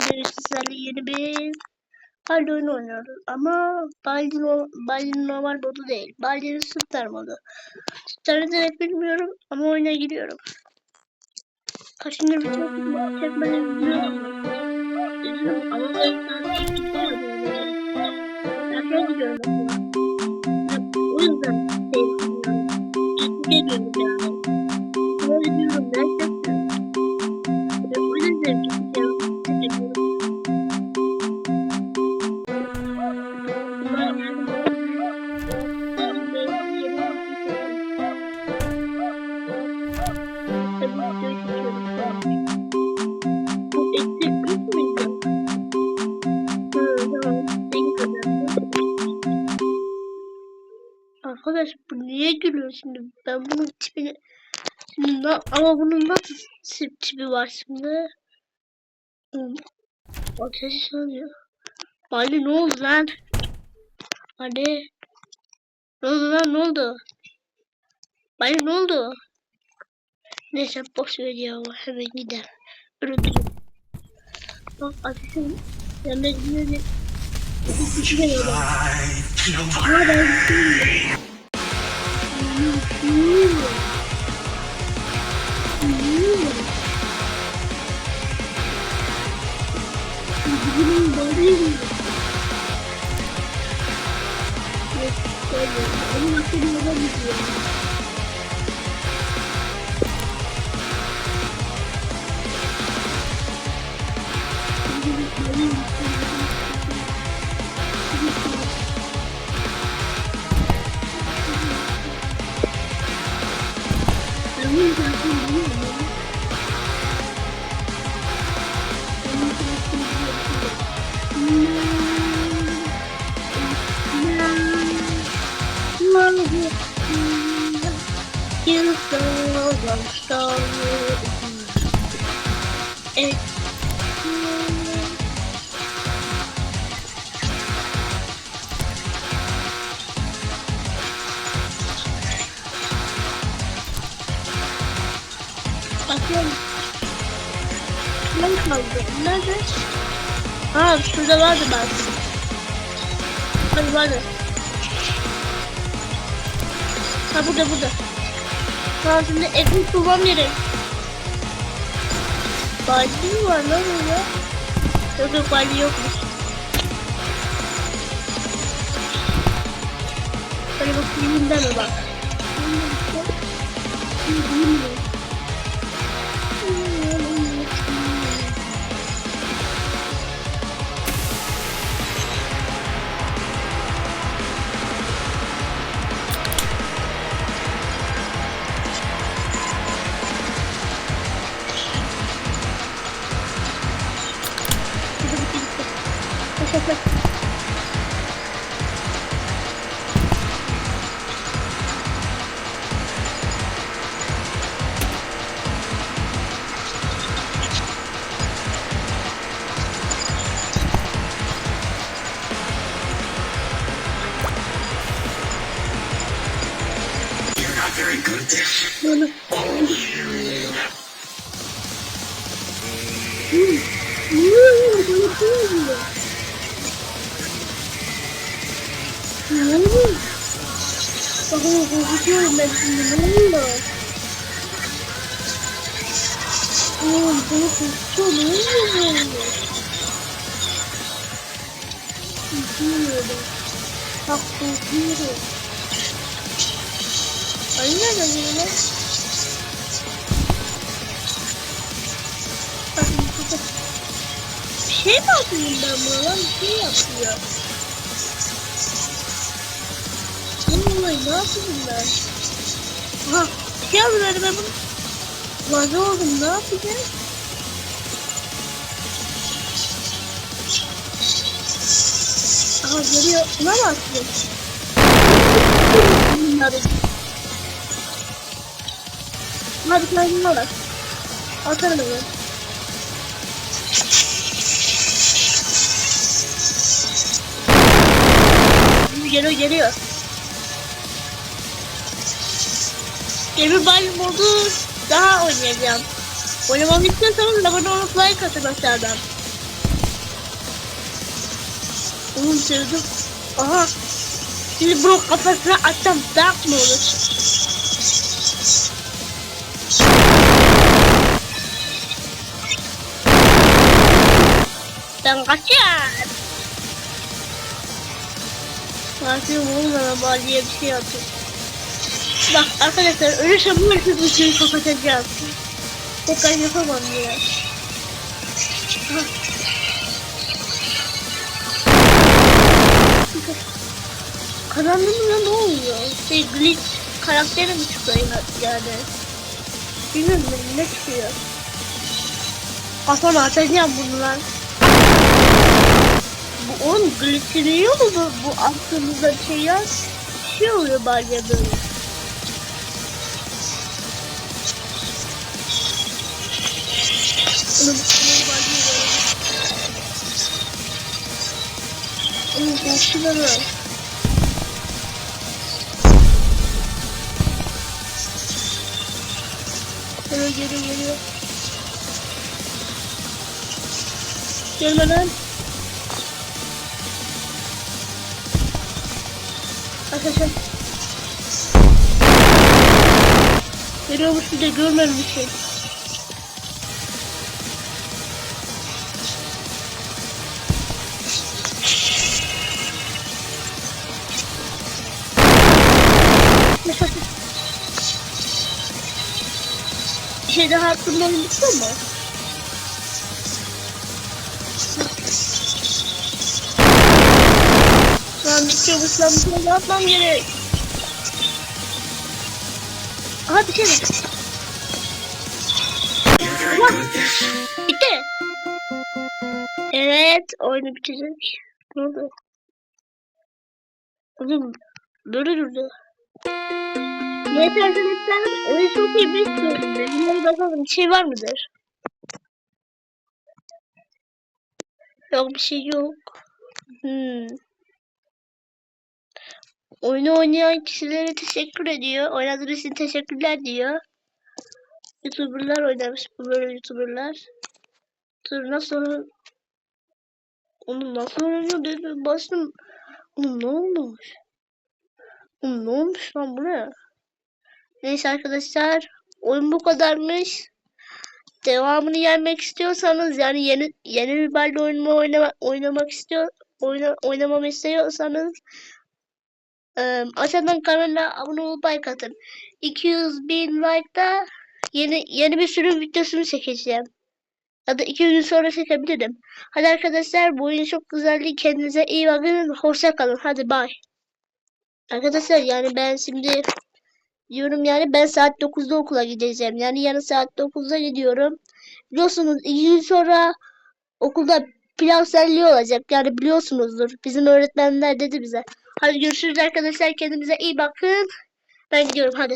Şimdi sizlerle yeni bir Baldi oyunu oynuyoruz. Ama Baldi, no normal modu değil. Baldi'nin süper modu. Süper'i direkt bilmiyorum ama oyuna giriyorum. Kaçıncı çekmeni biliyorum. Biliyorum Arkadaş bu niye gülüyor şimdi? Ben bunun tipini şimdi ama bunun nasıl tip tipi var şimdi? Hmm. Ateşi sanıyor. Ali ne oldu lan? Ali. Ne oldu lan ne oldu? Ali ne oldu? Neyse boş ver ya hemen gider. Öldürün. Bak ateşin yanında gidiyor. Ama ben Yok, şöyle. Onun hakkında da gidiyor. Ben bunu go, go, go. Bakıyorum. Ne kaldı? Nerede? Ha şurada vardı ben. Hadi vardı. Ha burada burada. Tamam şimdi ekmek bulmam gerek. Baldi mi var lan orada? Yok yok baldi yokmuş. Hadi bakayım bundan mı bak. Good at this. Böyle. Bakın korkutuyorum ben şimdi ne oluyor? Oğlum bunu korkutuyor ne oluyor böyle? Korkuyorum. Bak korkuyorum. Ay nereden geliyor? Bakın burada. Bir şey mi yapayım ben buna lan? Bir şey yapıyor. Vallahi ne yapayım ben? Aha bir şey yapıyor ben bunu. Lan ne oldu ne yapacağız? Aha geliyor. Buna mı? Bunları. Hadi kendine bak. Atarım onu. Geliyor geliyor. Gemi bal modu daha oynayacağım. Oynamamı istiyorsanız abone olup like atın aşağıdan. Onu sevdim. Aha. Şimdi bunun kafasına atsam dark mı olur? Ben kaçar. Fatih olmadan baliye bir şey yaptım. Bak arkadaşlar ölürsem bu herkes ışığı kapatacağım. Tekrar yapamam ya. Ya ne oluyor? Şey glitch karakteri mi çıkıyor ya- yani? Bilmiyorum ne çıkıyor? Kafana atacağım bunu lan. Glitchliyor mu bu? Bu aklımızda bir şey yaz. Şey oluyor bari böyle. Geliyor. Gelme lan. Arkadaşlar. Geliyormuş bir de görmemişim. Bir şey daha aklımdan gitti bitiyormuş lan şey ne yapmam gerek? Aha bir şey at this. Bitti. Evet oyunu bitirdik. Ne oldu? Oğlum böyle durdu. Evet arkadaşlar oyun çok iyi bir sorun. Bilmiyorum bakalım bir şey var mıdır? Yok bir şey yok. Hmm. Oyunu oynayan kişilere teşekkür ediyor. Oynadığınız için teşekkürler diyor. Youtuberlar oynamış bu böyle Youtuberlar. Dur nasıl Oğlum nasıl oynuyor dedim bastım. Oğlum ne olmuş? Oğlum ne olmuş lan bu ne? Neyse arkadaşlar oyun bu kadarmış. Devamını gelmek istiyorsanız yani yeni yeni bir balde oyunu oynama, oynamak istiyor oyna, oynamamı istiyorsanız eee aşağıdan kanala abone olup like atın. 200 bin like'da yeni yeni bir sürü videosunu çekeceğim. Ya da iki gün sonra çekebilirim. Hadi arkadaşlar bu oyun çok güzeldi. Kendinize iyi bakın. Hoşça kalın. Hadi bay. Arkadaşlar yani ben şimdi diyorum yani ben saat 9'da okula gideceğim. Yani yarın saat 9'da gidiyorum. Biliyorsunuz iki gün sonra okulda pilav serliği olacak. Yani biliyorsunuzdur. Bizim öğretmenler dedi bize. Hadi görüşürüz arkadaşlar. Kendinize iyi bakın. Ben gidiyorum hadi.